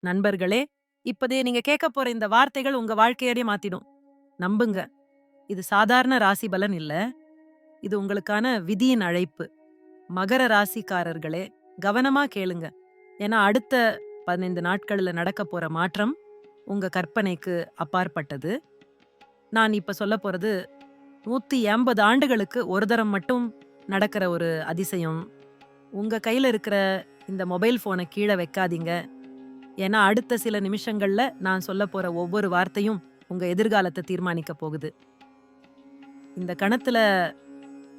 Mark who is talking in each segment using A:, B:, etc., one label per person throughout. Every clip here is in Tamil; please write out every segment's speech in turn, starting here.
A: நண்பர்களே இப்பதே நீங்க கேட்க போற இந்த வார்த்தைகள் உங்க வாழ்க்கையடைய மாத்திடும். நம்புங்க. இது சாதாரண ராசி பலன் இல்ல. இது உங்களுக்கான விதியின் அழைப்பு. மகர ராசிக்காரர்களே கவனமா கேளுங்க. ஏன்னா அடுத்த பதினைந்து நாட்களில் நடக்க போற மாற்றம் உங்க கற்பனைக்கு அப்பாற்பட்டது. நான் இப்ப சொல்ல போறது நூத்தி எண்பது ஆண்டுகளுக்கு ஒரு தரம் மட்டும் நடக்கிற ஒரு அதிசயம். உங்க கையில இருக்கிற இந்த மொபைல் போனை கீழே வைக்காதீங்க. ஏன்னா அடுத்த சில நிமிஷங்கள்ல நான் சொல்ல போற ஒவ்வொரு வார்த்தையும் உங்க எதிர்காலத்தை தீர்மானிக்க போகுது. இந்த கணத்துல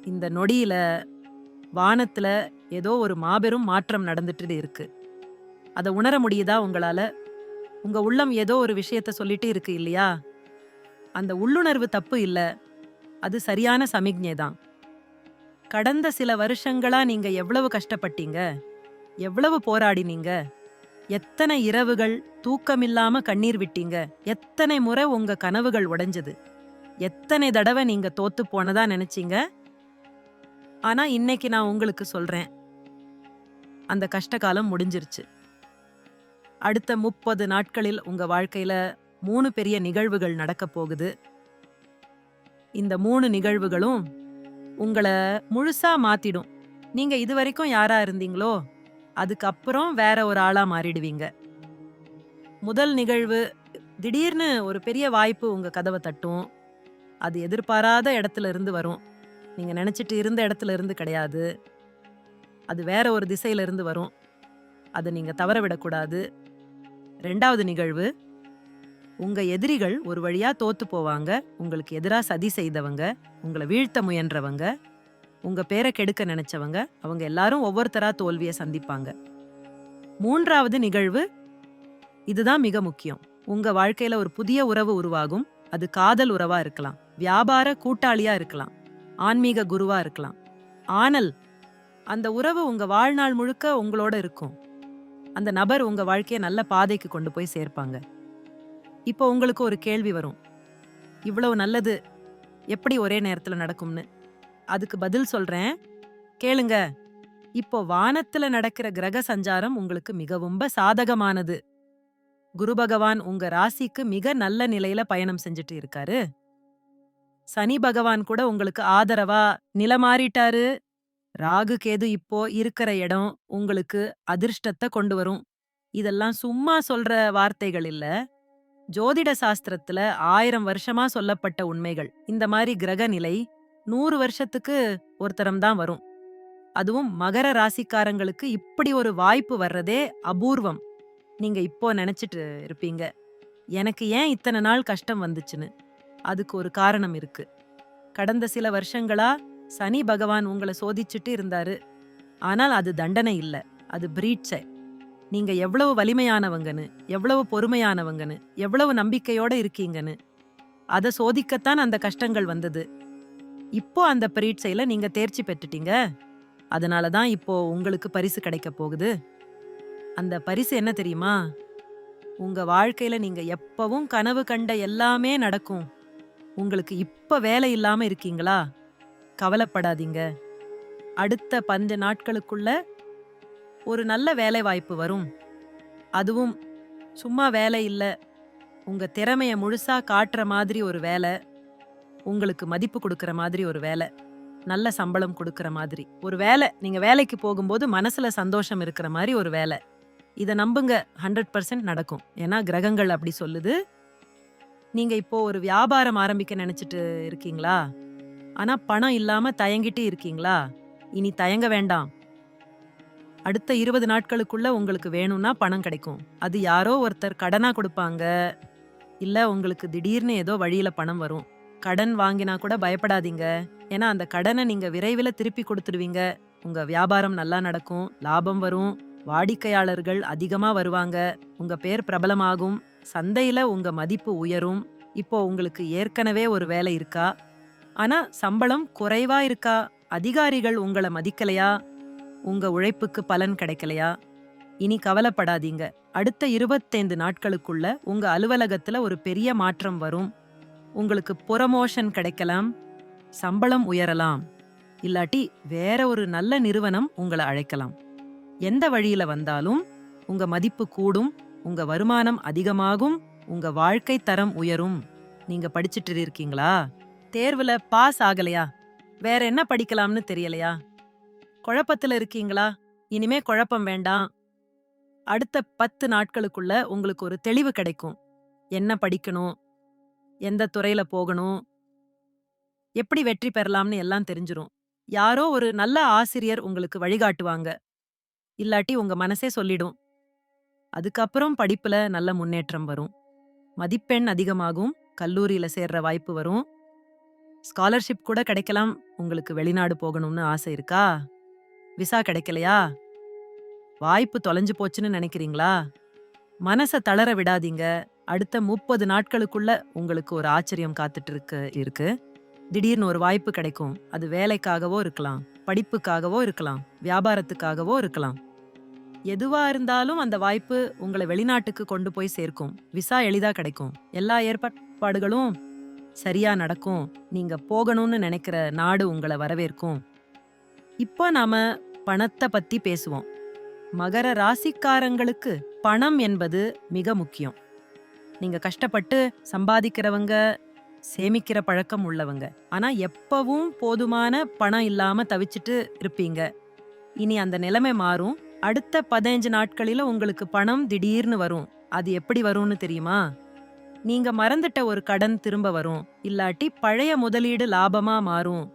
A: இந்த நொடியில வானத்துல ஏதோ ஒரு மாபெரும் மாற்றம் நடந்துட்டு இருக்கு. அதை உணர முடியுதா உங்களால? உங்க உள்ளம் ஏதோ ஒரு விஷயத்த சொல்லிட்டு இருக்கு இல்லையா? அந்த உள்ளுணர்வு தப்பு இல்ல. அது சரியான சமிக்ஞை தான். கடந்த சில வருஷங்களா நீங்க எவ்வளவு கஷ்டப்பட்டீங்க? எவ்வளவு போராடினீங்க? எத்தனை இரவுகள் தூக்கமில்லாம கண்ணீர் விட்டீங்க? எத்தனை முறை உங்க கனவுகள் உடைஞ்சது? எத்தனை தடவை நீங்க தோத்து போனதா நினைச்சீங்க? ஆனா இன்னைக்கு நான் உங்களுக்கு சொல்றேன். அந்த கஷ்டகாலம் முடிஞ்சிருச்சு. அடுத்த முப்பது நாட்களில் உங்க வாழ்க்கையில மூணு பெரிய நிகழ்வுகள் நடக்க போகுது. இந்த மூணு நிகழ்வுகளும் உங்களை முழுசா மாத்திடும். நீங்க இதுவரைக்கும் யாரா இருந்தீங்களோ அதுக்கப்புறம் வேற ஒரு ஆளா மாறிடுவீங்க. முதல் நிகழ்வு திடீர்னு ஒரு பெரிய வாய்ப்பு உங்க கதவை தட்டும். அது எதிர்பாராத இடத்துல இருந்து வரும். நீங்க நினைச்சிட்டு இருந்த இடத்துல இருந்து கிடையாது. அது வேற ஒரு திசையில இருந்து வரும். அதை நீங்க தவற விடக்கூடாது. ரெண்டாவது நிகழ்வு உங்க எதிரிகள் ஒரு வழியா தோத்து போவாங்க. உங்களுக்கு எதிராக சதி செய்தவங்க உங்களை வீழ்த்த முயன்றவங்க. உங்க பேரை கெடுக்க நினைச்சவங்க அவங்க எல்லாரும் ஒவ்வொருத்தரா தோல்வியை சந்திப்பாங்க. மூன்றாவது நிகழ்வு இதுதான் மிக முக்கியம். உங்க வாழ்க்கையில ஒரு புதிய உறவு உருவாகும். அது காதல் உறவா இருக்கலாம் வியாபார கூட்டாளியா இருக்கலாம் ஆன்மீக குருவா இருக்கலாம். ஆனல் அந்த உறவு உங்க வாழ்நாள் முழுக்க உங்களோட இருக்கும். அந்த நபர் உங்க வாழ்க்கையை நல்ல பாதைக்கு கொண்டு போய் சேர்ப்பாங்க. இப்போ உங்களுக்கு ஒரு கேள்வி வரும். இவ்வளவு நல்லது எப்படி ஒரே நேரத்தில் நடக்கும்னு? அதுக்கு பதில் சொல்றேன். கேளுங்க. இப்போ வானத்துல நடக்கிற கிரக சஞ்சாரம் உங்களுக்கு மிகவும் சாதகமானது. குரு பகவான் உங்க ராசிக்கு மிக நல்ல நிலையில பயணம் செஞ்சுட்டு இருக்காரு. சனி பகவான் கூட உங்களுக்கு ஆதரவா நில மாறிட்டாரு. ராகு கேது இப்போ இருக்கிற இடம் உங்களுக்கு அதிர்ஷ்டத்தை கொண்டு வரும். இதெல்லாம் சும்மா சொல்ற வார்த்தைகள் இல்ல. ஜோதிட சாஸ்திரத்துல ஆயிரம் வருஷமா சொல்லப்பட்ட உண்மைகள். இந்த மாதிரி கிரக நிலை நூறு வருஷத்துக்கு ஒருத்தரம் தான் வரும். அதுவும் மகர ராசிக்காரங்களுக்கு இப்படி ஒரு வாய்ப்பு வர்றதே அபூர்வம். நீங்க இப்போ நினைச்சிட்டு இருப்பீங்க. எனக்கு ஏன் இத்தனை நாள் கஷ்டம் வந்துச்சுன்னு? அதுக்கு ஒரு காரணம் இருக்கு. கடந்த சில வருஷங்களா சனி பகவான் உங்களை சோதிச்சுட்டு இருந்தாரு. ஆனால் அது தண்டனை இல்லை. அது பிரீட்சை. நீங்க எவ்வளவு வலிமையானவங்கன்னு எவ்வளவு பொறுமையானவங்கன்னு எவ்வளவு நம்பிக்கையோட இருக்கீங்கன்னு அதை சோதிக்கத்தான் அந்த கஷ்டங்கள் வந்தது. இப்போ அந்த பரீட்சையில நீங்க தேர்ச்சி பெற்றுட்டீங்க. அதனால தான் இப்போ உங்களுக்கு பரிசு கிடைக்க போகுது. அந்த பரிசு என்ன தெரியுமா? உங்க வாழ்க்கையில நீங்க எப்பவும் கனவு கண்ட எல்லாமே நடக்கும். உங்களுக்கு இப்ப வேலை இல்லாம இருக்கீங்களா? கவலைப்படாதீங்க. அடுத்த பஞ்ச நாட்களுக்குள்ள ஒரு நல்ல வேலை வாய்ப்பு வரும். அதுவும் சும்மா வேலை இல்லை. உங்க திறமைய முழுசா காட்டுற மாதிரி ஒரு வேலை. உங்களுக்கு மதிப்பு கொடுக்குற மாதிரி ஒரு வேலை நல்ல சம்பளம் கொடுக்குற மாதிரி. ஒரு வேலை நீங்க வேலைக்கு போகும்போது மனசுல சந்தோஷம் இருக்கிற மாதிரி ஒரு வேலை. இதை நம்புங்க ஹண்ட்ரட் பர்சன்ட் நடக்கும். ஏன்னா கிரகங்கள் அப்படி சொல்லுது. நீங்க இப்போ ஒரு வியாபாரம் ஆரம்பிக்க நினைச்சிட்டு இருக்கீங்களா? ஆனா பணம் இல்லாம தயங்கிட்டு இருக்கீங்களா? இனி தயங்க வேண்டாம். அடுத்த இருபது நாட்களுக்குள்ள உங்களுக்கு வேணும்னா பணம் கிடைக்கும். அது யாரோ ஒருத்தர் கடனா கொடுப்பாங்க. இல்ல உங்களுக்கு திடீர்னு ஏதோ வழியில பணம் வரும். கடன் வாங்கினா கூட பயப்படாதீங்க. ஏன்னா அந்த கடனை நீங்க விரைவில் திருப்பி கொடுத்துடுவீங்க. உங்க வியாபாரம் நல்லா நடக்கும் லாபம் வரும் வாடிக்கையாளர்கள் அதிகமா வருவாங்க உங்க பேர் பிரபலமாகும் சந்தையில உங்க மதிப்பு உயரும். இப்போ உங்களுக்கு ஏற்கனவே ஒரு வேலை இருக்கா? ஆனா சம்பளம் குறைவா இருக்கா? அதிகாரிகள் உங்களை மதிக்கலையா? உங்க உழைப்புக்கு பலன் கிடைக்கலையா? இனி கவலைப்படாதீங்க. அடுத்த இருபத்தைந்து நாட்களுக்குள்ள உங்க அலுவலகத்துல ஒரு பெரிய மாற்றம் வரும். உங்களுக்கு ப்ரொமோஷன் கிடைக்கலாம் சம்பளம் உயரலாம் இல்லாட்டி வேற ஒரு நல்ல நிறுவனம் உங்களை அழைக்கலாம். எந்த வழியில வந்தாலும் உங்க மதிப்பு கூடும் உங்க வருமானம் அதிகமாகும் உங்க வாழ்க்கை தரம் உயரும். நீங்க படிச்சிட்டு இருக்கீங்களா? தேர்வுல பாஸ் ஆகலையா? வேற என்ன படிக்கலாம்னு தெரியலையா? குழப்பத்துல இருக்கீங்களா? இனிமே குழப்பம் வேண்டாம். அடுத்த பத்து நாட்களுக்குள்ள உங்களுக்கு ஒரு தெளிவு கிடைக்கும். என்ன படிக்கணும்? எந்த துறையில போகணும்? எப்படி வெற்றி பெறலாம்னு எல்லாம் தெரிஞ்சிரும். யாரோ ஒரு நல்ல ஆசிரியர் உங்களுக்கு வழிகாட்டுவாங்க. இல்லாட்டி உங்க மனசே சொல்லிடும். அதுக்கப்புறம் படிப்புல நல்ல முன்னேற்றம் வரும். மதிப்பெண் அதிகமாகும் கல்லூரியில சேர்ற வாய்ப்பு வரும். ஸ்காலர்ஷிப் கூட கிடைக்கலாம் உங்களுக்கு வெளிநாடு போகணும்னு ஆசை இருக்கா? விசா கிடைக்கலையா? வாய்ப்பு தொலைஞ்சு போச்சுன்னு நினைக்கிறீங்களா? மனசை தளர விடாதீங்க. அடுத்த முப்பது நாட்களுக்குள்ள உங்களுக்கு ஒரு ஆச்சரியம் காத்துட்டு இருக்கு இருக்கு. திடீர்னு ஒரு வாய்ப்பு கிடைக்கும். அது வேலைக்காகவோ இருக்கலாம் படிப்புக்காகவோ இருக்கலாம் வியாபாரத்துக்காகவோ இருக்கலாம். எதுவா இருந்தாலும் அந்த வாய்ப்பு உங்களை வெளிநாட்டுக்கு கொண்டு போய் சேர்க்கும். விசா எளிதா கிடைக்கும். எல்லா ஏற்பாடுகளும் சரியா நடக்கும். நீங்க போகணும்னு நினைக்கிற நாடு உங்களை வரவேற்கும். இப்போ நாம பணத்தை பத்தி பேசுவோம். மகர ராசிக்காரங்களுக்கு பணம் என்பது மிக முக்கியம். நீங்க கஷ்டப்பட்டு சம்பாதிக்கிறவங்க சேமிக்கிற பழக்கம் உள்ளவங்க. ஆனா எப்பவும் போதுமான பணம் இல்லாம தவிச்சிட்டு இருப்பீங்க. இனி அந்த நிலைமை மாறும். அடுத்த பதினஞ்சு நாட்களில உங்களுக்கு பணம் திடீர்னு வரும். அது எப்படி வரும்னு தெரியுமா? நீங்க மறந்துட்ட ஒரு கடன் திரும்ப வரும். இல்லாட்டி பழைய முதலீடு லாபமா மாறும்.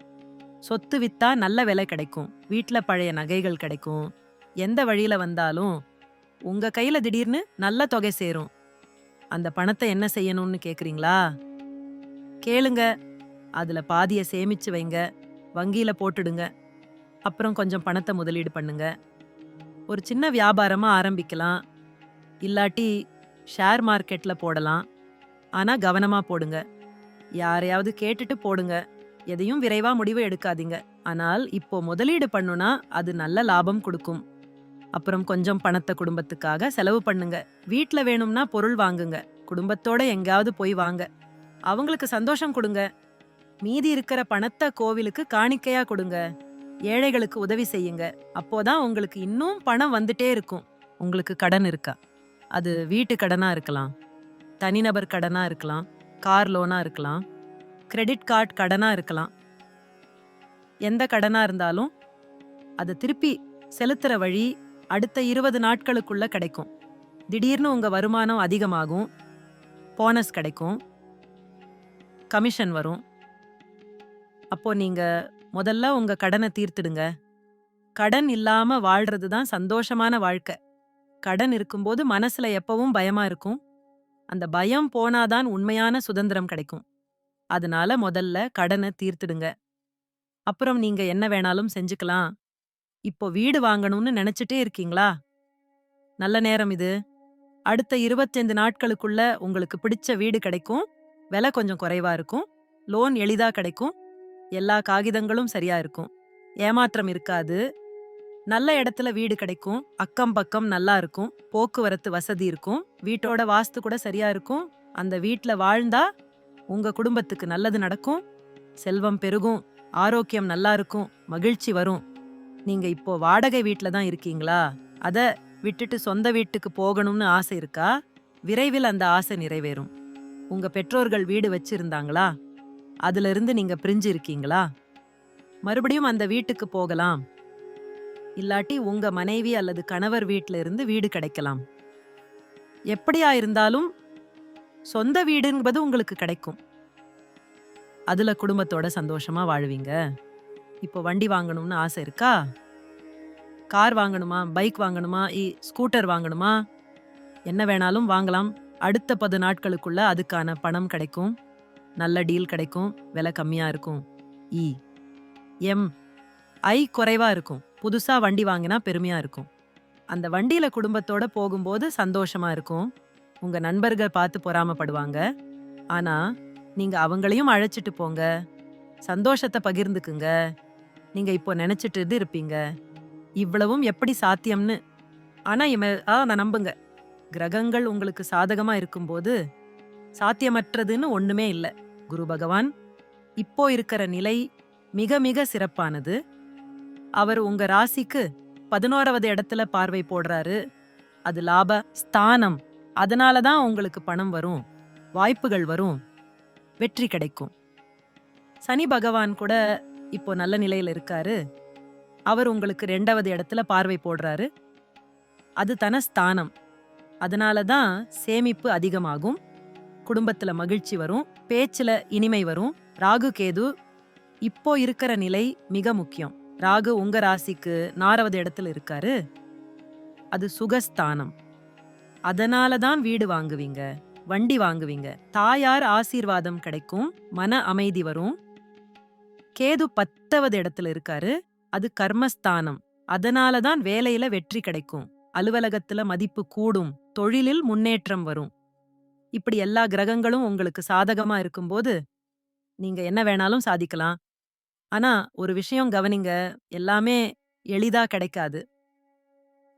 A: சொத்து வித்தா நல்ல விலை கிடைக்கும். வீட்ல பழைய நகைகள் கிடைக்கும். எந்த வழியில வந்தாலும் உங்க கையில திடீர்னு நல்ல தொகை சேரும். அந்த பணத்தை என்ன செய்யணும்னு கேக்குறீங்களா? கேளுங்க. அதுல பாதிய சேமிச்சு வைங்க. வங்கியில போட்டுடுங்க. அப்புறம் கொஞ்சம் பணத்தை முதலீடு பண்ணுங்க. ஒரு சின்ன வியாபாரமா ஆரம்பிக்கலாம். இல்லாட்டி ஷேர் மார்க்கெட்ல போடலாம். ஆனா கவனமா போடுங்க. யாரையாவது கேட்டுட்டு போடுங்க. எதையும் விரைவா முடிவு எடுக்காதீங்க. ஆனால் இப்போ முதலீடு பண்ணுனா அது நல்ல லாபம் கொடுக்கும். அப்புறம் கொஞ்சம் பணத்தை குடும்பத்துக்காக செலவு பண்ணுங்க. வீட்டில் வேணும்னா பொருள் வாங்குங்க. குடும்பத்தோட எங்கேயாவது போய் வாங்க. அவங்களுக்கு சந்தோஷம் கொடுங்க. மீதி இருக்கிற பணத்தை கோவிலுக்கு காணிக்கையா கொடுங்க. ஏழைகளுக்கு உதவி செய்யுங்க. அப்போதான் உங்களுக்கு இன்னும் பணம் வந்துட்டே இருக்கும். உங்களுக்கு கடன் இருக்கா? அது வீட்டு கடனா இருக்கலாம். தனிநபர் கடனா இருக்கலாம். கார் லோனா இருக்கலாம். கிரெடிட் கார்டு கடனா இருக்கலாம். எந்த கடனா இருந்தாலும் அதை திருப்பி செலுத்துற வழி அடுத்த இருபது நாட்களுக்குள்ள கிடைக்கும். திடீர்னு உங்க வருமானம் அதிகமாகும். போனஸ் கிடைக்கும். கமிஷன் வரும். அப்போ நீங்க முதல்ல உங்க கடனை தீர்த்துடுங்க. கடன் இல்லாம வாழ்றது தான் சந்தோஷமான வாழ்க்கை. கடன் இருக்கும்போது மனசுல எப்பவும் பயமா இருக்கும். அந்த பயம் போனாதான் உண்மையான சுதந்திரம் கிடைக்கும். அதனால முதல்ல கடனை தீர்த்துடுங்க. அப்புறம் நீங்க என்ன வேணாலும் செஞ்சுக்கலாம். இப்போ வீடு வாங்கணும்னு நினைச்சிட்டே இருக்கீங்களா? நல்ல நேரம் இது. அடுத்த இருபத்தைந்து நாட்களுக்குள்ள உங்களுக்கு பிடிச்ச வீடு கிடைக்கும். விலை கொஞ்சம் குறைவா இருக்கும். லோன் எளிதா கிடைக்கும். எல்லா காகிதங்களும் சரியா இருக்கும். ஏமாற்றம் இருக்காது. நல்ல இடத்துல வீடு கிடைக்கும். அக்கம் பக்கம் நல்லா இருக்கும். போக்குவரத்து வசதி இருக்கும். வீட்டோட வாஸ்து கூட சரியா இருக்கும். அந்த வீட்ல வாழ்ந்தா உங்க குடும்பத்துக்கு நல்லது நடக்கும். செல்வம் பெருகும். ஆரோக்கியம் நல்லா இருக்கும். மகிழ்ச்சி வரும். நீங்க இப்போ வாடகை வீட்டில் தான் இருக்கீங்களா? அத விட்டுட்டு சொந்த வீட்டுக்கு போகணும்னு ஆசை இருக்கா? விரைவில் அந்த ஆசை நிறைவேறும். உங்க பெற்றோர்கள் வீடு வச்சிருந்தாங்களா? அதுல இருந்து நீங்க பிரிஞ்சு இருக்கீங்களா? மறுபடியும் அந்த வீட்டுக்கு போகலாம். இல்லாட்டி உங்க மனைவி அல்லது கணவர் வீட்டில இருந்து வீடு கிடைக்கலாம். எப்படியா இருந்தாலும் சொந்த வீடுங்கிறது உங்களுக்கு கிடைக்கும். அதுல குடும்பத்தோட சந்தோஷமா வாழ்வீங்க. இப்போ வண்டி வாங்கணும்னு ஆசை இருக்கா? கார் வாங்கணுமா? பைக் வாங்கணுமா? இ ஸ்கூட்டர் வாங்கணுமா? என்ன வேணாலும் வாங்கலாம். அடுத்த பது நாட்களுக்குள்ள அதுக்கான பணம் கிடைக்கும். நல்ல டீல் கிடைக்கும். விலை கம்மியாக இருக்கும். இ எம் ஐ குறைவாக இருக்கும். புதுசாக வண்டி வாங்கினா பெருமையாக இருக்கும். அந்த வண்டியில் குடும்பத்தோட போகும்போது சந்தோஷமாக இருக்கும். உங்கள் நண்பர்கள் பார்த்து பொறாமப்படுவாங்க. ஆனால் நீங்கள் அவங்களையும் அழைச்சிட்டு போங்க. சந்தோஷத்தை பகிர்ந்துக்குங்க. நீங்க இப்போ நினைச்சிட்டு இருப்பீங்க. இவ்வளவும் எப்படி சாத்தியம்னு? ஆனா இம ஆ நான் நம்புங்க. கிரகங்கள் உங்களுக்கு சாதகமா இருக்கும்போது சாத்தியமற்றதுன்னு ஒண்ணுமே இல்லை. குரு பகவான் இப்போ இருக்கிற நிலை மிக மிக சிறப்பானது. அவர் உங்க ராசிக்கு பதினோராவது இடத்துல பார்வை போடுறாரு. அது லாப ஸ்தானம். அதனால தான் உங்களுக்கு பணம் வரும் வாய்ப்புகள் வரும் வெற்றி கிடைக்கும். சனி பகவான் கூட இப்போ நல்ல நிலையில இருக்காரு. அவர் உங்களுக்கு ரெண்டாவது இடத்துல பார்வை போடுறாரு. அது தன ஸ்தானம். அதனால தான் சேமிப்பு அதிகமாகும். குடும்பத்தில் மகிழ்ச்சி வரும். பேச்சில் இனிமை வரும். ராகு கேது இப்போ இருக்கிற நிலை மிக முக்கியம். ராகு உங்க ராசிக்கு நாலாவது இடத்துல இருக்காரு. அது சுகஸ்தானம். அதனால தான் வீடு வாங்குவீங்க. வண்டி வாங்குவீங்க. தாயார் ஆசீர்வாதம் கிடைக்கும். மன அமைதி வரும். கேது பத்தாவது இடத்துல இருக்காரு. அது கர்மஸ்தானம். அதனால தான் வேலையில வெற்றி கிடைக்கும். அலுவலகத்துல மதிப்பு கூடும். தொழிலில் முன்னேற்றம் வரும். இப்படி எல்லா கிரகங்களும் உங்களுக்கு சாதகமா இருக்கும்போது நீங்க என்ன வேணாலும் சாதிக்கலாம். ஆனா ஒரு விஷயம் கவனிங்க. எல்லாமே எளிதா கிடைக்காது.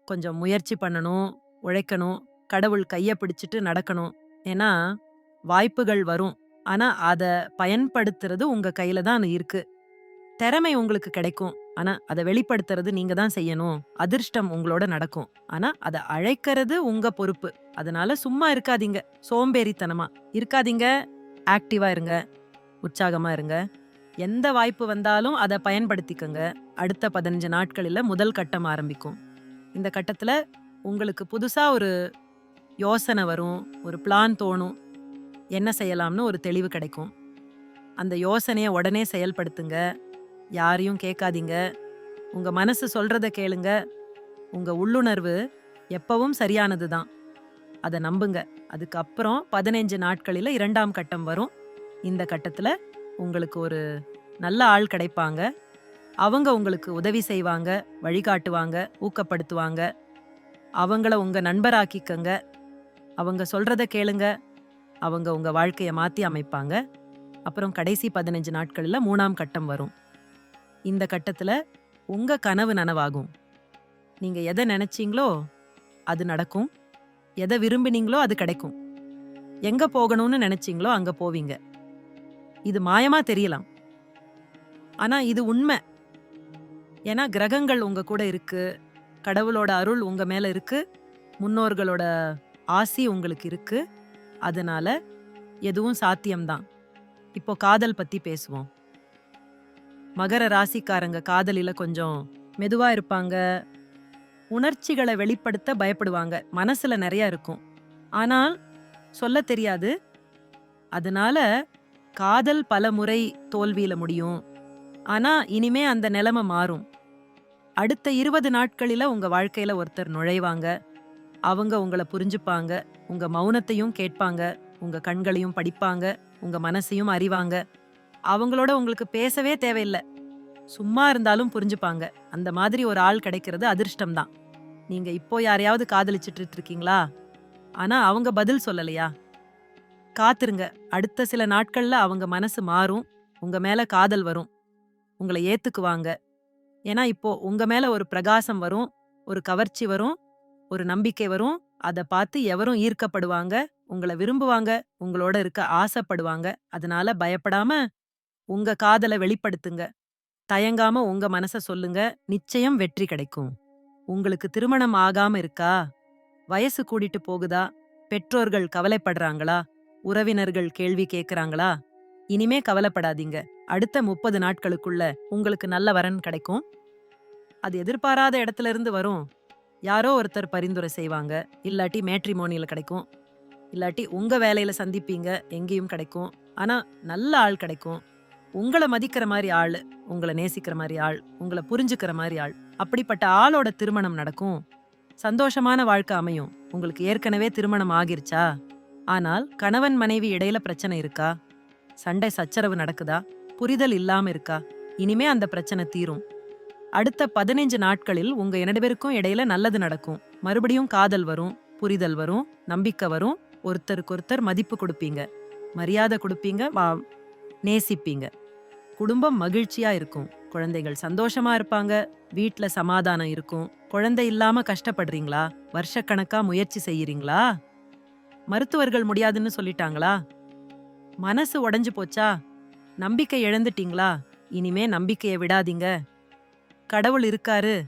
A: கொஞ்சம் முயற்சி பண்ணணும் உழைக்கணும் கடவுள் கைய பிடிச்சிட்டு நடக்கணும். ஏன்னா வாய்ப்புகள் வரும். ஆனா அதை பயன்படுத்துறது உங்க கையில தான் இருக்கு. திறமை உங்களுக்கு கிடைக்கும். ஆனா அதை வெளிப்படுத்துறது நீங்க தான் செய்யணும். அதிர்ஷ்டம் உங்களோட நடக்கும். ஆனா அதை அழைக்கிறது உங்க பொறுப்பு. அதனால சும்மா இருக்காதீங்க. சோம்பேறித்தனமா. இருக்காதீங்க. ஆக்டிவா இருங்க. உற்சாகமா இருங்க. எந்த வாய்ப்பு வந்தாலும் அதை பயன்படுத்திக்கங்க. அடுத்த பதினஞ்சு நாட்களில் முதல் கட்டம் ஆரம்பிக்கும். இந்த கட்டத்தில் உங்களுக்கு புதுசாக ஒரு யோசனை வரும். ஒரு பிளான் தோணும். என்ன செய்யலாம்னு ஒரு தெளிவு கிடைக்கும். அந்த யோசனையை உடனே செயல்படுத்துங்க. யாரையும் கேட்காதீங்க. உங்கள் மனசு சொல்கிறத கேளுங்க. உங்கள் உள்ளுணர்வு எப்பவும் சரியானது தான் அதை நம்புங்க. அதுக்கப்புறம் பதினைஞ்சு நாட்களில் இரண்டாம் கட்டம் வரும். இந்த கட்டத்தில் உங்களுக்கு ஒரு நல்ல ஆள் கிடைப்பாங்க. அவங்க உங்களுக்கு உதவி செய்வாங்க வழிகாட்டுவாங்க ஊக்கப்படுத்துவாங்க. அவங்கள உங்கள் நண்பராக்கிக்கங்க. அவங்க சொல்கிறத கேளுங்க. அவங்க உங்க வாழ்க்கையை மாத்தி அமைப்பாங்க. அப்புறம் கடைசி பதினஞ்சு நாட்களில் மூணாம் கட்டம் வரும். இந்த கட்டத்தில் உங்க கனவு நனவாகும். நீங்க எதை நினைச்சீங்களோ அது நடக்கும். எதை விரும்பினீங்களோ அது கிடைக்கும். எங்க போகணும்னு நினைச்சீங்களோ அங்க போவீங்க. இது மாயமா தெரியலாம். ஆனா இது உண்மை. ஏன்னா கிரகங்கள் உங்க கூட இருக்கு. கடவுளோட அருள் உங்க மேல இருக்கு. முன்னோர்களோட ஆசி உங்களுக்கு இருக்குது அதனால எதுவும் சாத்தியம்தான். இப்போ காதல் பத்தி பேசுவோம். மகர ராசிக்காரங்க காதலில கொஞ்சம் மெதுவா இருப்பாங்க. உணர்ச்சிகளை வெளிப்படுத்த பயப்படுவாங்க. மனசுல நிறைய இருக்கும். ஆனால் சொல்ல தெரியாது. அதனால காதல் பல முறை தோல்வியில முடியும். ஆனா இனிமே அந்த நிலைமை மாறும். அடுத்த இருபது நாட்களில உங்க வாழ்க்கையில ஒருத்தர் நுழைவாங்க. அவங்க உங்களை புரிஞ்சுப்பாங்க உங்க மௌனத்தையும் கேட்பாங்க உங்க கண்களையும் படிப்பாங்க உங்க மனசையும் அறிவாங்க. அவங்களோட உங்களுக்கு பேசவே தேவையில்லை. சும்மா இருந்தாலும் புரிஞ்சுப்பாங்க. அந்த மாதிரி ஒரு ஆள் கிடைக்கிறது அதிர்ஷ்டம் தான் நீங்க இப்போ யாரையாவது காதலிச்சிட்டு இருக்கீங்களா ஆனா அவங்க பதில் சொல்லலையா? காத்துருங்க. அடுத்த சில நாட்கள்ல அவங்க மனசு மாறும். உங்க மேல காதல் வரும். உங்களை ஏத்துக்குவாங்க. ஏன்னா இப்போ உங்க மேல ஒரு பிரகாசம் வரும் ஒரு கவர்ச்சி வரும். ஒரு நம்பிக்கை வரும். அதை பார்த்து எவரும் ஈர்க்கப்படுவாங்க உங்களை விரும்புவாங்க உங்களோட இருக்க ஆசைப்படுவாங்க. அதனால பயப்படாம உங்க காதலை வெளிப்படுத்துங்க. தயங்காம உங்க மனச சொல்லுங்க. நிச்சயம் வெற்றி கிடைக்கும். உங்களுக்கு திருமணம் ஆகாம இருக்கா? வயசு கூடிட்டு போகுதா? பெற்றோர்கள் கவலைப்படுறாங்களா? உறவினர்கள் கேள்வி கேக்குறாங்களா? இனிமே கவலைப்படாதீங்க. அடுத்த முப்பது நாட்களுக்குள்ள உங்களுக்கு நல்ல வரன் கிடைக்கும். அது எதிர்பாராத இடத்துல இருந்து வரும். யாரோ ஒருத்தர் பரிந்துரை செய்வாங்க. இல்லாட்டி மேட்ரிமோனியில் கிடைக்கும். இல்லாட்டி உங்கள் வேலையில் சந்திப்பீங்க எங்கேயும் கிடைக்கும். ஆனால் நல்ல ஆள் கிடைக்கும். உங்களை மதிக்கிற மாதிரி ஆள் உங்களை நேசிக்கிற மாதிரி ஆள் உங்களை புரிஞ்சுக்கிற மாதிரி ஆள். அப்படிப்பட்ட ஆளோட திருமணம் நடக்கும். சந்தோஷமான வாழ்க்கை அமையும். உங்களுக்கு ஏற்கனவே திருமணம் ஆகிருச்சா? ஆனால் கணவன் மனைவி இடையில பிரச்சனை இருக்கா? சண்டை சச்சரவு நடக்குதா? புரிதல் இல்லாம இருக்கா? இனிமே அந்த பிரச்சனை தீரும். அடுத்த பதினைஞ்சு நாட்களில் உங்க இரண்டு பேருக்கும் இடையில நல்லது நடக்கும். மறுபடியும் காதல் வரும் புரிதல் வரும் நம்பிக்கை வரும். ஒருத்தருக்கு ஒருத்தர் மதிப்பு கொடுப்பீங்க. மரியாதை கொடுப்பீங்க வா நேசிப்பீங்க. குடும்பம் மகிழ்ச்சியா இருக்கும். குழந்தைகள் சந்தோஷமா இருப்பாங்க. வீட்ல சமாதானம் இருக்கும். குழந்தை இல்லாம கஷ்டப்படுறீங்களா? வருஷக்கணக்கா முயற்சி செய்யறீங்களா? மருத்துவர்கள் முடியாதுன்னு சொல்லிட்டாங்களா? மனசு உடஞ்சு போச்சா? நம்பிக்கை இழந்துட்டீங்களா? இனிமே நம்பிக்கையை விடாதீங்க. கடவுள் இருக்காரு.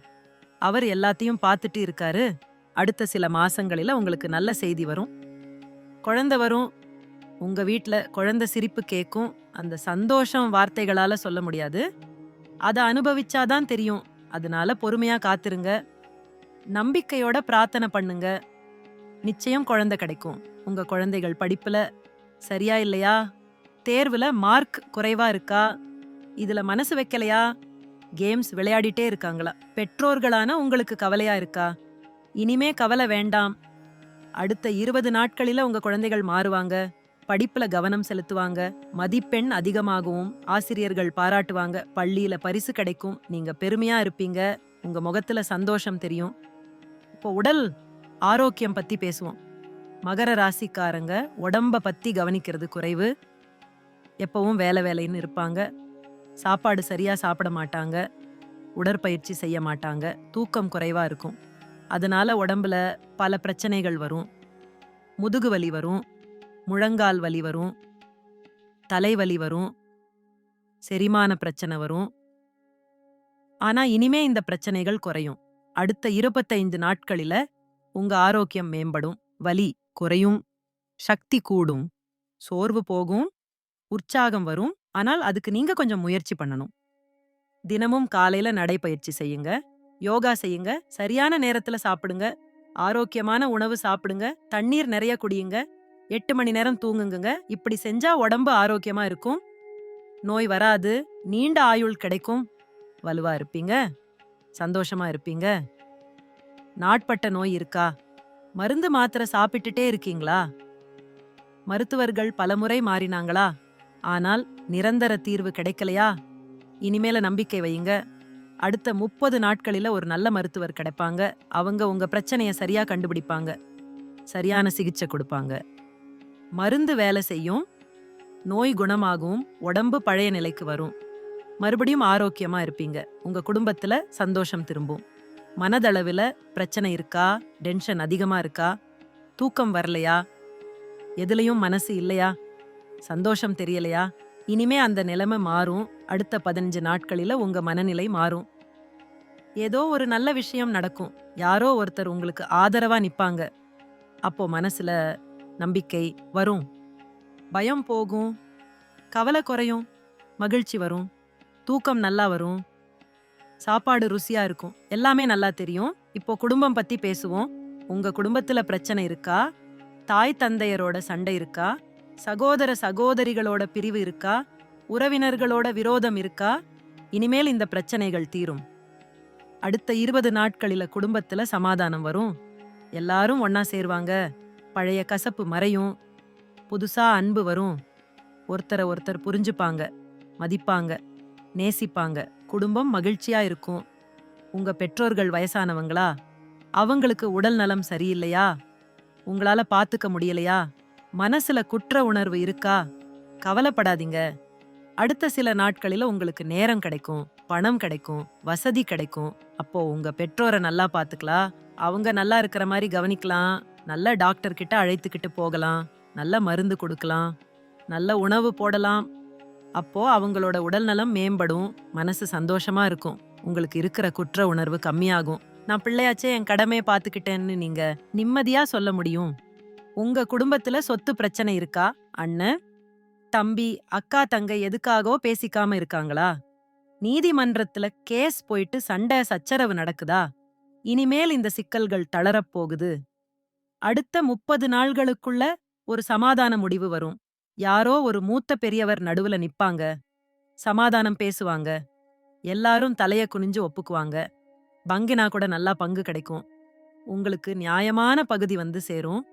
A: அவர் எல்லாத்தையும் பார்த்துட்டு இருக்காரு. அடுத்த சில மாசங்களில் உங்களுக்கு நல்ல செய்தி வரும். குழந்தை வரும். உங்க வீட்டில் குழந்தை சிரிப்பு கேட்கும் அந்த சந்தோஷம் வார்த்தைகளால சொல்ல முடியாது. அதை அனுபவிச்சாதான் தெரியும். அதனால பொறுமையா காத்துருங்க. நம்பிக்கையோட பிரார்த்தனை பண்ணுங்க. நிச்சயம் குழந்தை கிடைக்கும். உங்க குழந்தைகள் படிப்புல சரியா இல்லையா? தேர்வுல மார்க் குறைவா இருக்கா? இதுல மனசு வைக்கலையா? கேம்ஸ் விளையாடிட்டே இருக்காங்களா? பெற்றோர்களான உங்களுக்கு கவலையா இருக்கா? இனிமே கவலை வேண்டாம். அடுத்த இருபது நாட்களில உங்க குழந்தைகள் மாறுவாங்க. படிப்புல கவனம் செலுத்துவாங்க. மதிப்பெண் அதிகமாகவும் ஆசிரியர்கள் பாராட்டுவாங்க. பள்ளியில பரிசு கிடைக்கும். நீங்க பெருமையா இருப்பீங்க. உங்க முகத்துல சந்தோஷம் தெரியும். இப்போ உடல் ஆரோக்கியம் பத்தி பேசுவோம். மகர ராசிக்காரங்க உடம்ப பத்தி கவனிக்கிறது குறைவு. எப்பவும் வேலை வேலைன்னு இருப்பாங்க. சாப்பாடு சரியாக சாப்பிட மாட்டாங்க. உடற்பயிற்சி செய்ய மாட்டாங்க. தூக்கம் குறைவாக இருக்கும். அதனால உடம்புல பல பிரச்சனைகள் வரும். முதுகு வலி வரும். முழங்கால் வலி வரும். தலைவலி வரும். செரிமான பிரச்சனை வரும். ஆனால் இனிமே இந்த பிரச்சனைகள் குறையும். அடுத்த இருபத்தைந்து நாட்களில் உங்க ஆரோக்கியம் மேம்படும். வலி குறையும். சக்தி கூடும். சோர்வு போகும். உற்சாகம் வரும். ஆனால் அதுக்கு நீங்க கொஞ்சம் முயற்சி பண்ணணும். தினமும் காலையில நடைப்பயிற்சி செய்யுங்க. யோகா செய்யுங்க. சரியான நேரத்துல சாப்பிடுங்க. ஆரோக்கியமான உணவு சாப்பிடுங்க. தண்ணீர் நிறைய குடியுங்க. எட்டு மணி நேரம் தூங்குங்க இப்படி செஞ்சா உடம்பு ஆரோக்கியமா இருக்கும். நோய் வராது. நீண்ட ஆயுள் கிடைக்கும். வலுவா இருப்பீங்க. சந்தோஷமா இருப்பீங்க. நாட்பட்ட நோய் இருக்கா? மருந்து மாத்திரை சாப்பிட்டுட்டே இருக்கீங்களா? மருத்துவர்கள் பலமுறை மாறினாங்களா? ஆனால் நிரந்தர தீர்வு கிடைக்கலையா? இனிமேல நம்பிக்கை வையுங்க. அடுத்த முப்பது நாட்களில ஒரு நல்ல மருத்துவர் கிடைப்பாங்க. அவங்க உங்க பிரச்சனையை சரியா கண்டுபிடிப்பாங்க. சரியான சிகிச்சை கொடுப்பாங்க. மருந்து வேலை செய்யும். நோய் குணமாகும். உடம்பு பழைய நிலைக்கு வரும். மறுபடியும் ஆரோக்கியமா இருப்பீங்க. உங்க குடும்பத்துல சந்தோஷம் திரும்பும். மனதளவில் பிரச்சனை இருக்கா? டென்ஷன் அதிகமா இருக்கா? தூக்கம் வரலையா? எதுலையும் மனசு இல்லையா? சந்தோஷம் தெரியலையா? இனிமே அந்த நிலைமை மாறும். அடுத்த பதினஞ்சு நாட்களில் உங்க மனநிலை மாறும். ஏதோ ஒரு நல்ல விஷயம் நடக்கும். யாரோ ஒருத்தர் உங்களுக்கு ஆதரவா நிப்பாங்க. அப்போ மனசுல நம்பிக்கை வரும். பயம் போகும். கவலை குறையும். மகிழ்ச்சி வரும். தூக்கம் நல்லா வரும். சாப்பாடு ருசியா இருக்கும். எல்லாமே நல்லா தெரியும். இப்போ குடும்பம் பத்தி பேசுவோம். உங்க குடும்பத்துல பிரச்சனை இருக்கா? தாய் தந்தையரோட சண்டை இருக்கா? சகோதர சகோதரிகளோட பிரிவு இருக்கா? உறவினர்களோட விரோதம் இருக்கா? இனிமேல் இந்த பிரச்சனைகள் தீரும். அடுத்த இருபது நாட்களில குடும்பத்துல சமாதானம் வரும். எல்லாரும் ஒன்னா சேருவாங்க. பழைய கசப்பு மறையும். புதுசா அன்பு வரும். ஒருத்தரை ஒருத்தர் புரிஞ்சுப்பாங்க மதிப்பாங்க நேசிப்பாங்க. குடும்பம் மகிழ்ச்சியா இருக்கும். உங்க பெற்றோர்கள் வயசானவங்களா? அவங்களுக்கு உடல் நலம் சரியில்லையா? உங்களால பாத்துக்க முடியலையா? மனசுல குற்ற உணர்வு இருக்கா? கவலைப்படாதீங்க. அடுத்த சில நாட்களில உங்களுக்கு நேரம் கிடைக்கும் பணம் கிடைக்கும் வசதி கிடைக்கும். அப்போ உங்க பெற்றோரை நல்லா பாத்துக்கலாம். அவங்க நல்லா இருக்கிற மாதிரி கவனிக்கலாம். நல்ல டாக்டர் கிட்ட அழைத்துக்கிட்டு போகலாம். நல்ல மருந்து கொடுக்கலாம். நல்ல உணவு போடலாம். அப்போ அவங்களோட உடல்நலம் மேம்படும். மனசு சந்தோஷமா இருக்கும். உங்களுக்கு இருக்கிற குற்ற உணர்வு கம்மியாகும். நான் பிள்ளையாச்சே என் கடமையை பார்த்துக்கிட்டேன்னு நீங்க நிம்மதியா சொல்ல முடியும்? உங்க குடும்பத்துல சொத்து பிரச்சனை இருக்கா? அண்ணன் தம்பி அக்கா தங்கை எதுக்காகவோ பேசிக்காம இருக்காங்களா? நீதிமன்றத்துல கேஸ் போயிட்டு சண்டை சச்சரவு நடக்குதா? இனிமேல் இந்த சிக்கல்கள் தளரப் போகுது. அடுத்த முப்பது நாள்களுக்குள்ள ஒரு சமாதான முடிவு வரும். யாரோ ஒரு மூத்த பெரியவர் நடுவுல நிப்பாங்க. சமாதானம் பேசுவாங்க. எல்லாரும் தலைய குனிஞ்சு ஒப்புக்குவாங்க. பங்கினா கூட நல்லா பங்கு கிடைக்கும். உங்களுக்கு நியாயமான பகுதி வந்து சேரும்.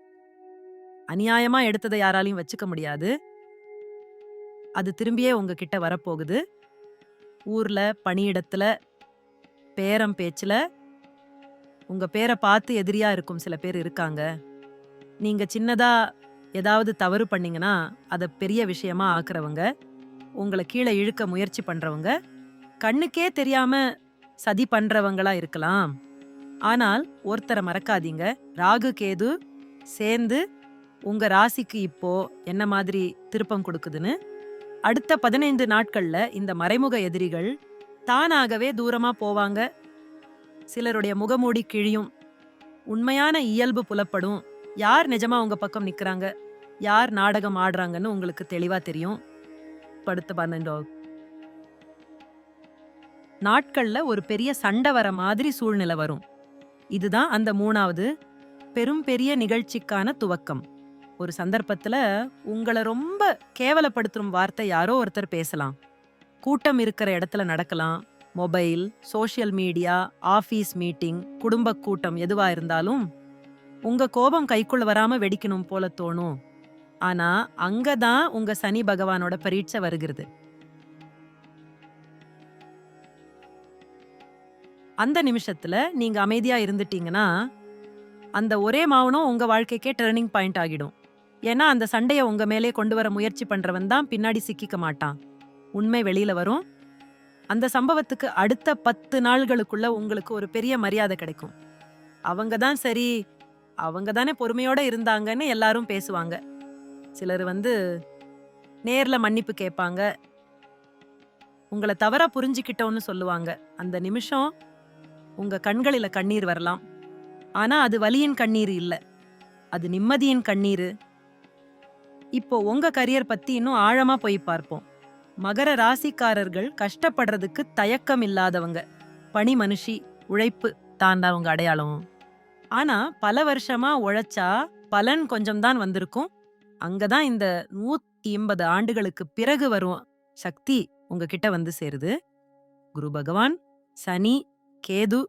A: அநியாயமா எடுத்ததை யாராலையும் வச்சுக்க முடியாது. அது திரும்பியே உங்ககிட்ட வரப்போகுது. ஊர்ல பணியிடத்துல பேரம் பேச்சுல உங்க பேரை பார்த்து எதிரியா இருக்கும் சில பேர் இருக்காங்க. நீங்க சின்னதா ஏதாவது தவறு பண்ணீங்கன்னா அதை பெரிய விஷயமா ஆக்குறவங்க உங்களை கீழே இழுக்க முயற்சி பண்றவங்க கண்ணுக்கே தெரியாம சதி பண்றவங்களா இருக்கலாம். ஆனால் ஒருத்தரை மறக்காதீங்க. ராகு கேது சேர்ந்து உங்க ராசிக்கு இப்போ என்ன மாதிரி திருப்பம் கொடுக்குதுன்னு? அடுத்த பதினைந்து நாட்கள்ல இந்த மறைமுக எதிரிகள் தானாகவே தூரமா போவாங்க. சிலருடைய முகமூடி கிழியும். உண்மையான இயல்பு புலப்படும். யார் நிஜமா உங்க பக்கம் நிக்கிறாங்க? யார் நாடகம் ஆடுறாங்கன்னு உங்களுக்கு தெளிவா தெரியும். படுத்த பன்னெண்டோ நாட்கள்ல ஒரு பெரிய சண்டை வர மாதிரி சூழ்நிலை வரும். இதுதான் அந்த மூணாவது பெரும் பெரிய நிகழ்ச்சிக்கான துவக்கம். ஒரு சந்தர்ப்பத்துல உங்களை ரொம்ப கேவலப்படுத்தும் வார்த்தை யாரோ ஒருத்தர் பேசலாம். கூட்டம் இருக்கிற இடத்துல நடக்கலாம். Mobile social media office meeting குடும்ப கூட்டம் எதுவா இருந்தாலும் உங்க கோபம் கைக்குள்ள வராம வெடிக்கணும் போல தோணும். ஆனா அங்கதான் உங்க சனி பகவானோட பரீட்சை வருகிறது. அந்த நிமிஷத்துல நீங்க அமைதியா இருந்துட்டீங்கன்னா அந்த ஒரே மாவனம் உங்க வாழ்க்கைக்கே டர்னிங் பாயிண்ட் ஆகிடும். ஏன்னா அந்த சண்டையை உங்க மேலே கொண்டு வர முயற்சி பண்றவன் தான் பின்னாடி சிக்கிக்க மாட்டான். உண்மை வெளியில வரும். அந்த சம்பவத்துக்கு அடுத்த பத்து நாள்களுக்குள்ள உங்களுக்கு ஒரு பெரிய மரியாதை கிடைக்கும். அவங்க தான் சரி அவங்க தானே பொறுமையோட இருந்தாங்கன்னு எல்லாரும் பேசுவாங்க. சிலர் வந்து நேர்ல மன்னிப்பு கேட்பாங்க. உங்களை தவறா புரிஞ்சுக்கிட்டோன்னு சொல்லுவாங்க. அந்த நிமிஷம் உங்க கண்களில கண்ணீர் வரலாம். ஆனா அது வலியின் கண்ணீர் இல்லை. அது நிம்மதியின் கண்ணீர். இப்போ உங்க கரியர் பத்தி இன்னும் ஆழமா போய் பார்ப்போம். மகர ராசிக்காரர்கள் கஷ்டப்படுறதுக்கு தயக்கம் இல்லாதவங்க. பணி மனுஷி உழைப்பு தான் தான் உங்க அடையாளம். ஆனா பல வருஷமா உழைச்சா பலன் கொஞ்சம் தான் வந்திருக்கும். அங்கதான் இந்த நூத்தி எண்பது ஆண்டுகளுக்கு பிறகு வரும் சக்தி உங்ககிட்ட வந்து சேருது. குரு பகவான் சனி கேது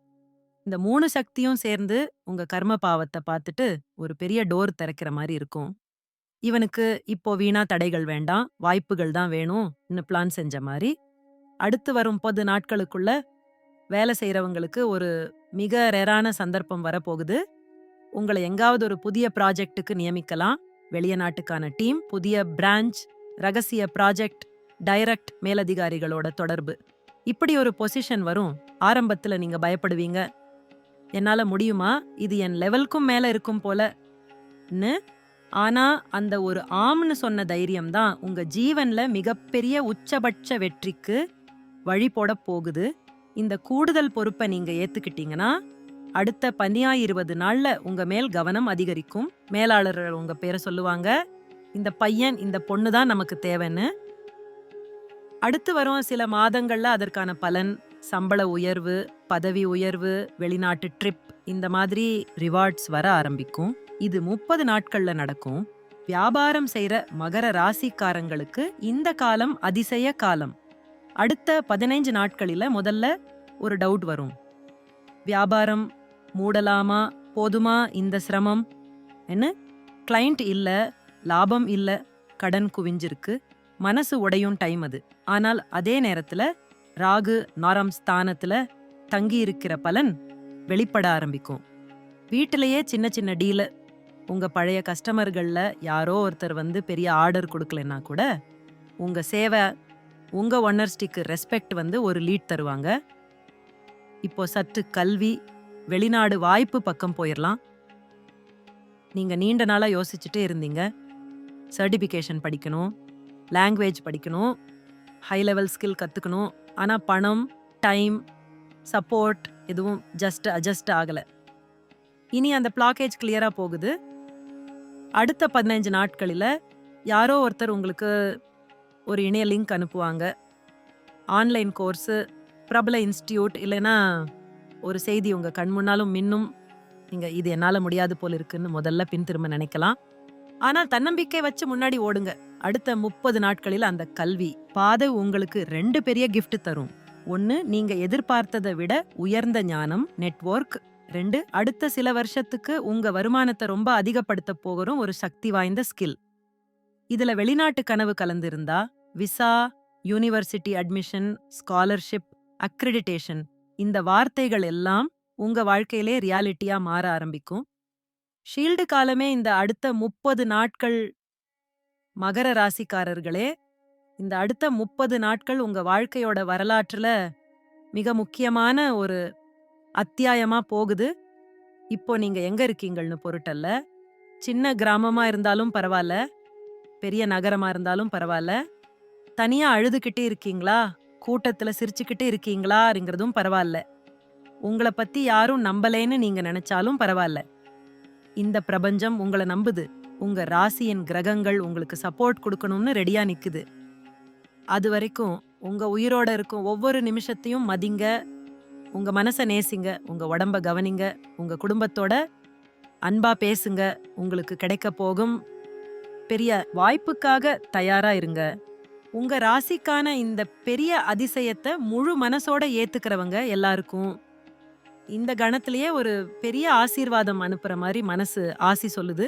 A: இந்த மூணு சக்தியும் சேர்ந்து உங்க கர்ம பாவத்தை பார்த்துட்டு ஒரு பெரிய டோர் திறக்கிற மாதிரி இருக்கும். இவனுக்கு இப்போ வீணா தடைகள் வேண்டாம் வாய்ப்புகள் தான் வேணும்னு பிளான் செஞ்ச மாதிரி அடுத்து வரும் பது நாட்களுக்குள்ள வேலை செய்கிறவங்களுக்கு ஒரு மிக ரேரான சந்தர்ப்பம் வரப்போகுது. உங்களை எங்காவது ஒரு புதிய ப்ராஜெக்ட்டுக்கு நியமிக்கலாம். வெளிய நாட்டுக்கான டீம் புதிய பிரான்ச் ரகசிய ப்ராஜெக்ட் டைரக்ட் மேலதிகாரிகளோட தொடர்பு. இப்படி ஒரு பொசிஷன் வரும். ஆரம்பத்தில் நீங்கள் பயப்படுவீங்க. என்னால் முடியுமா? இது என் லெவலுக்கும் மேலே இருக்கும் போலன்னு ஆனா அந்த ஒரு ஆம்னு சொன்ன தைரியம் தான் உங்க ஜீவன்ல மிகப்பெரிய உச்சபட்ச வெற்றிக்கு வழி போட போகுது. இந்த கூடுதல் பொறுப்பை நீங்க ஏத்துக்கிட்டீங்கன்னா அடுத்த பனியா இருபது நாள்ல உங்க மேல் கவனம் அதிகரிக்கும். மேலாளர்கள் உங்க பேரை சொல்லுவாங்க இந்த பையன் இந்த பொண்ணு தான் நமக்கு தேவைன்னு. அடுத்து வரும் சில மாதங்கள்ல அதற்கான பலன் சம்பள உயர்வு பதவி உயர்வு வெளிநாட்டு ட்ரிப் இந்த மாதிரி ரிவார்ட்ஸ் வர ஆரம்பிக்கும். இது முப்பது நாட்கள்ல நடக்கும். வியாபாரம் செய்யற மகர ராசிக்காரங்களுக்கு இந்த காலம் அதிசய காலம். அடுத்த பதினைஞ்சு நாட்களில முதல்ல ஒரு டவுட் வரும். வியாபாரம் மூடலாமா போதுமா இந்த சிரமம்? என்ன? கிளைண்ட் இல்ல லாபம் இல்ல கடன் குவிஞ்சிருக்கு. மனசு உடையும் டைம் அது. ஆனால் அதே நேரத்துல ராகு நாரம் ஸ்தானத்துல தங்கி இருக்கிற பலன் வெளிப்பட ஆரம்பிக்கும். வீட்டிலேயே சின்ன சின்ன டீலை உங்கள் பழைய கஸ்டமர்களில் யாரோ ஒருத்தர் வந்து பெரிய ஆர்டர் கொடுக்கலன்னா கூட உங்கள் சேவை உங்க ஒன்னர்ஸ்டிக்கு ரெஸ்பெக்ட் வந்து ஒரு லீட் தருவாங்க. இப்போ சற்று கல்வி வெளிநாடு வாய்ப்பு பக்கம் போயிடலாம் நீங்கள் நீண்ட நாளாக யோசிச்சுட்டே இருந்தீங்க. சர்டிஃபிகேஷன் படிக்கணும் லாங்குவேஜ் படிக்கணும் ஹை லெவல் ஸ்கில் கற்றுக்கணும் ஆனால் பணம் டைம் சப்போர்ட் எதுவும் ஜஸ்ட் அட்ஜஸ்ட் ஆகலை. இனி அந்த பிளாக்கேஜ் கிளியராக போகுது. அடுத்த பதினஞ்சு நாட்களில் யாரோ ஒருத்தர் உங்களுக்கு ஒரு இணைய லிங்க் அனுப்புவாங்க. ஆன்லைன் கோர்ஸு பிரபல இன்ஸ்டியூட் இல்லைன்னா ஒரு செய்தி உங்கள் கண் முன்னாலும் மின்னும். நீங்கள் இது என்னால் முடியாது போல் இருக்குன்னு முதல்ல பின் திரும்ப நினைக்கலாம். ஆனால் தன்னம்பிக்கை வச்சு முன்னாடி ஓடுங்க. அடுத்த முப்பது நாட்களில் அந்த கல்வி பாதை உங்களுக்கு ரெண்டு பெரிய கிஃப்ட் தரும். ஒன்று நீங்கள் எதிர்பார்த்ததை விட உயர்ந்த ஞானம் நெட்வொர்க் ரெண்டு அடுத்த சில வருஷத்துக்கு உங்க வருமானத்தை ரொம்ப அதிகப்படுத்த போகிறோம் ஒரு சக்தி வாய்ந்த ஸ்கில். இதுல வெளிநாட்டு கனவு கலந்திருந்தா visa university admission scholarship accreditation இந்த வார்த்தைகள் எல்லாம் உங்க வாழ்க்கையிலே ரியாலிட்டியா மாற ஆரம்பிக்கும். ஷீல்டு காலமே இந்த அடுத்த முப்பது நாட்கள் மகர ராசிக்காரர்களே இந்த அடுத்த முப்பது நாட்கள் உங்க வாழ்க்கையோட வரலாற்றுல மிக முக்கியமான ஒரு அத்தியாயமா போகுது. இப்போ நீங்க எங்க இருக்கீங்கள்னு பொருட்டல்ல. சின்ன கிராமமா இருந்தாலும் பரவாயில்ல பெரிய நகரமா இருந்தாலும் பரவாயில்ல தனியா அழுதுகிட்டே இருக்கீங்களா? கூட்டத்துல சிரிச்சுக்கிட்டு இருக்கீங்களாங்கிறதும் பரவாயில்ல உங்களை பத்தி யாரும் நம்பலேன்னு நீங்க நினைச்சாலும் பரவாயில்ல இந்த பிரபஞ்சம் உங்களை நம்புது. உங்க ராசியின் கிரகங்கள் உங்களுக்கு சப்போர்ட் கொடுக்கணும்னு ரெடியா நிக்குது. அது வரைக்கும் உங்க உயிரோட இருக்கும் ஒவ்வொரு நிமிஷத்தையும் மதிங்க உங்கள் மனசை நேசிங்க உங்கள் உடம்ப கவனிங்க உங்கள் குடும்பத்தோட அன்பாக பேசுங்க உங்களுக்கு கிடைக்க போகும். பெரிய வாய்ப்புக்காக தயாராக இருங்க. உங்கள் ராசிக்கான இந்த பெரிய அதிசயத்தை முழு மனசோட ஏற்றுக்கிறவங்க எல்லாருக்கும் இந்த கணத்திலேயே ஒரு பெரிய ஆசீர்வாதம் அனுப்புகிற மாதிரி மனசு ஆசி சொல்லுது.